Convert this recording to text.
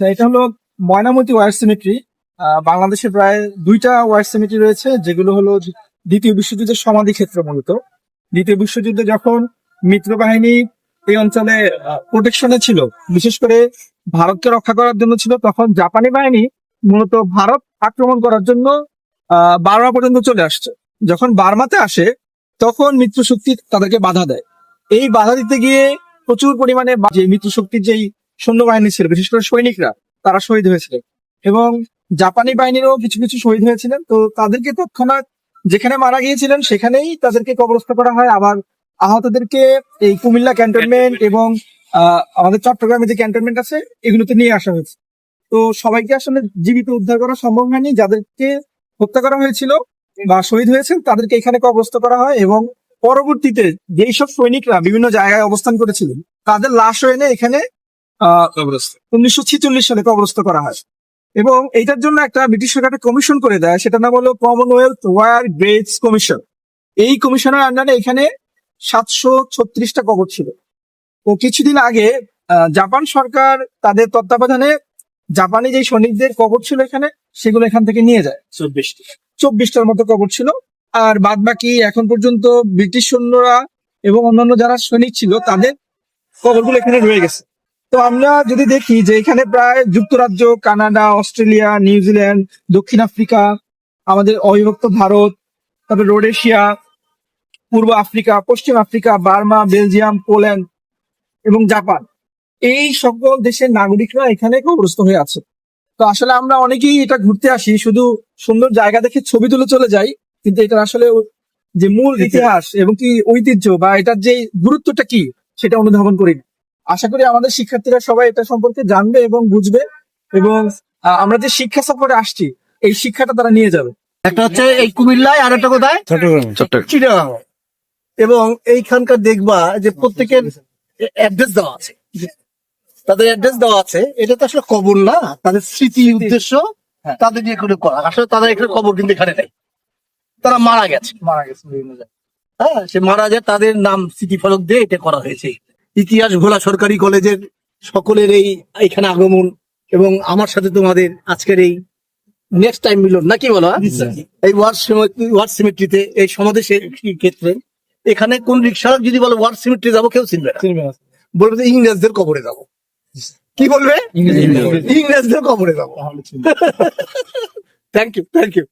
আচ্ছা এটা হলো ময়নামতি ওয়ার সিমেট্রি বাংলাদেশে প্রায় দুইটা ওয়ার সিমেট্রি রয়েছে, যেগুলো হলো দ্বিতীয় বিশ্বযুদ্ধের সমাধি ক্ষেত্র মূলত। দ্বিতীয় বিশ্বযুদ্ধে যখন মিত্র বাহিনী এই অঞ্চলে প্রোটেকশনে ছিল, বিশেষ করে ভারতকে রক্ষা করার জন্য ছিল, তখন জাপানি বাহিনী মূলত ভারত আক্রমণ করার জন্য বার্মা পর্যন্ত চলে আসছে। যখন বার্মাতে আসে, তখন মিত্র শক্তি তাদেরকে বাধা দেয়। এই বাধা দিতে গিয়ে প্রচুর পরিমাণে যে মিত্র শক্তির যেই সৈন্যবাহিনী ছিল বিশেষ করে সৈনিকরা তারা শহীদ হয়েছিলেন এবং জাপানি বাহিনীরও কিছু কিছু শহীদ হয়েছিলেন। তো তাদেরকে তৎক্ষণাৎ যেখানে মারা গিয়েছিলেন সেখানেই তাদেরকে কবরস্থ করা হয়। আবার আহতদেরকে এই কুমিল্লা ক্যান্টনমেন্ট এবং আমাদের চট্টগ্রামে যে ক্যান্টনমেন্ট আছে এগুলোতে নিয়ে আসা হয়েছে। তো সবাইকে আসলে জীবিত উদ্ধার করা সম্ভব হয়নি। যাদেরকে হত্যা করা হয়েছিল বা শহীদ হয়েছেন তাদেরকে এখানে কবরস্থ করা হয় এবং পরবর্তীতে যেই সব সৈনিকরা বিভিন্ন জায়গায় অবস্থান করেছিলেন তাদের লাশও এনে এখানে উনিশশো ছিচল্লিশ সালে কবরস্থ করা হয়। এবং এইটার জন্য একটা ব্রিটিশ সরকার কমিশন করে দেয় সেটা নাম হলো কমনওয়েলথ ওয়ার গ্রেডস কমিশন এই কমিশনের আন্ডারে এখানে সাতশো ছত্রিশটা কবর ছিল। তো কিছুদিন আগে জাপান সরকার তাদের তত্ত্বাবধানে জাপানি যে সৈনিকদের কবর ছিল এখানে সেগুলো এখান থেকে নিয়ে যায়। চব্বিশটি। চব্বিশটার মতো কবর ছিল। আর বাদ বাকি এখন পর্যন্ত ব্রিটিশ সৈন্যরা এবং অন্যান্য যারা সৈনিক ছিল তাদের কবরগুলো এখানে রয়ে গেছে। তো আমরা যদি দেখি যে এখানে প্রায় যুক্তরাজ্য কানাডা অস্ট্রেলিয়া নিউজিল্যান্ড দক্ষিণ আফ্রিকা আমাদের অবিভক্ত ভারত তারপরে রোডেশিয়া পূর্ব আফ্রিকা পশ্চিম আফ্রিকা বার্মা বেলজিয়াম পোল্যান্ড এবং জাপান। এই সকল দেশের নাগরিকরা এখানে কবরস্থ হয়ে আছে। তো আসলে আমরা অনেকেই এটা ঘুরতে আসি শুধু সুন্দর জায়গা দেখে ছবি তুলে চলে যাই কিন্তু এটা আসলে যে মূল ইতিহাস এবং কি ঐতিহ্য বা এটার যে গুরুত্বটা কি সেটা অনুধাবন করি না। আশা করি আমাদের শিক্ষার্থীরা সবাই এটা সম্পর্কে জানবে এবং বুঝবে এবং আমরা যে শিক্ষা সফরে আসছি এই শিক্ষাটা তারা নিয়ে যাবে। একটা হচ্ছে এই কুমিল্লায় আর একটা কোথায়? চিটাগাং এবং এইখানকার দেখবা যে প্রত্যেকের অ্যাড্রেস দেওয়া আছে। তাদের অ্যাড্রেস দেওয়া আছে। এটা তো আসলে কবর না? তাদের স্মৃতি উদ্দেশ্য হ্যাঁ। তাদের নিয়ে করে করা। আসলে তাদের এখানে কবর কিন্তু এখানে নেই। তারা মারা গেছে। মারা গেছে। হ্যাঁ সে মারা যায় তাদের নাম স্মৃতিফলক দিয়ে এটা করা হয়েছে। ইতিহাস ভোলা সরকারি কলেজের সকলের এই এখানে আগমন এবং আমার সাথে তোমাদের আজকের এই নেক্সট টাইম মিলন নাকি বলো? এই ওয়ার্ড ওয়ার্ড সিমেট্রিতে এই সমাবেশের ক্ষেত্রে এখানে কোন রিক্সা যদি বলো ওয়ার্ড সিমেট্রি যাব কেউ চিনবে না। বলবে যে ইংরেজদের কবরে যাব। কি বলবে? ইংরেজদের কবরে। যাব। Thank you thank you